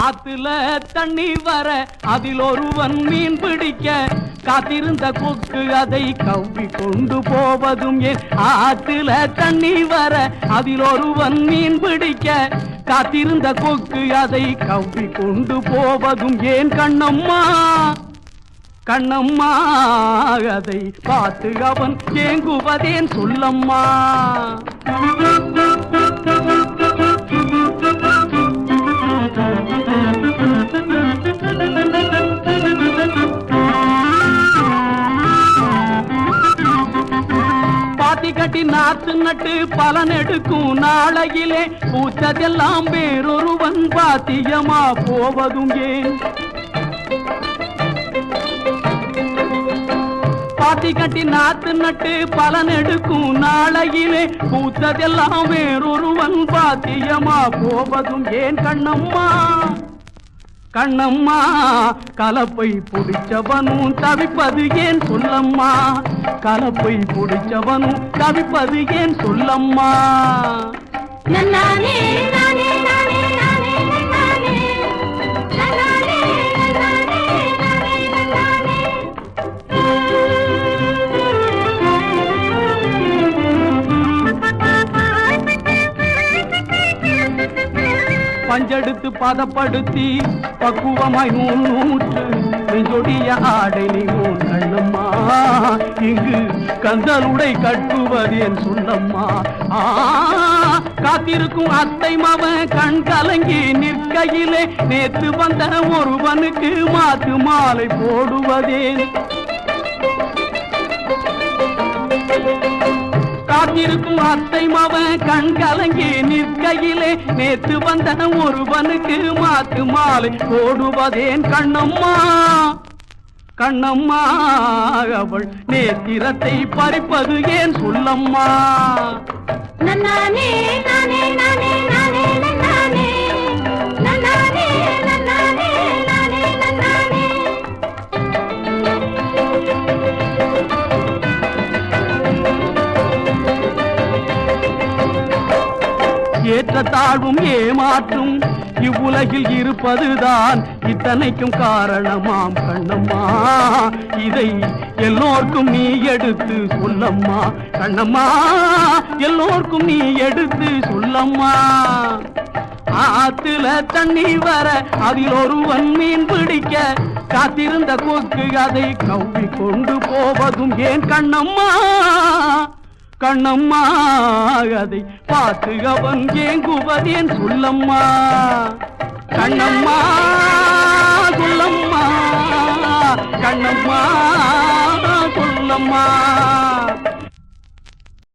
ஆத்துல தண்ணி வர அதில் ஒருவன் மீன் பிடிக்க காத்திருந்த கொக்கு அதை கவ்வி கொண்டு போவதும் ஏன் ஆத்துல தண்ணி வர அதில் ஒருவன் மீன் பிடிக்க காத்திருந்த கொக்கு அதை கவ்வி கொண்டு போவதும் ஏன் கண்ணம்மா? கண்ணம்மா அதை பார்த்து அவன் ஏங்குவதேன் சொல்லம்மா? கட்டி நாத்து நட்டு பலன் எடுக்கும் நாளையிலே. பூத்ததெல்லாம் வேறொருவன் பாத்தியமா போவதும் ஏன்? பாத்தி கட்டி நாத்து நட்டு பலன் எடுக்கும் நாளையிலே. பூத்ததெல்லாம் வேறொருவன் பாத்தியமா போவதும் ஏன் கண்ணம்மா? கண்ணம்மா கலப்பை புடிச்சவனும் தவிப்பது ஏன் சொல்லம்மா? கலப்பை புடிச்சவனும் தவிப்பது ஏன் சொல்லம்மா? நன்னானே பஞ்செடுத்து பதப்படுத்தி பக்குவமாய் நூல் நூற்று நெஞ்சொடிய ஆடை நீ உன் கண்ணம்மா. இங்கு கந்தலுடை கட்டுவது என் சொல்லம்மா ஆ காத்திருக்கும் அத்தை மவன் கண் கலங்கி நிற்கையிலே நேற்று வந்த ஒருவனுக்கு மாத்து மாலை போடுவதேன். காத்திருக்கும் அத்தை மவன் கண் கலங்கி நிற்கையிலே நேத்து வந்தன ஒருவனுக்கு மாத்து மாலை ஓடுவதேன் கண்ணம்மா. கண்ணம்மா அவள் நேத்திரத்தை பறிப்பது ஏன் சொல்லம்மா? நானே நானே ஏற்ற தாழ்வும் ஏமாற்றும். இவ்வுலகில் இருப்பதுதான் இத்தனைக்கும் காரணமாம் கண்ணம்மா. இதை எல்லோர்க்கும் நீ எடுத்து சொல்லம்மா. கண்ணம்மா எல்லோர்க்கும் நீ எடுத்து சொல்லம்மா. ஆத்துல தண்ணி வர அதில் ஒருவன் மீன் பிடிக்க காத்திருந்த கொக்கு அதை கவ்வி கொண்டு போவதும் ஏன் கண்ணம்மா? கண்ணம்மா அதை பார்த்து அவன் ஏங்குவதேன் சொல்லம்மா. கண்ணம்மா சொல்லம்மா கண்ணம்மா சொல்லம்மா.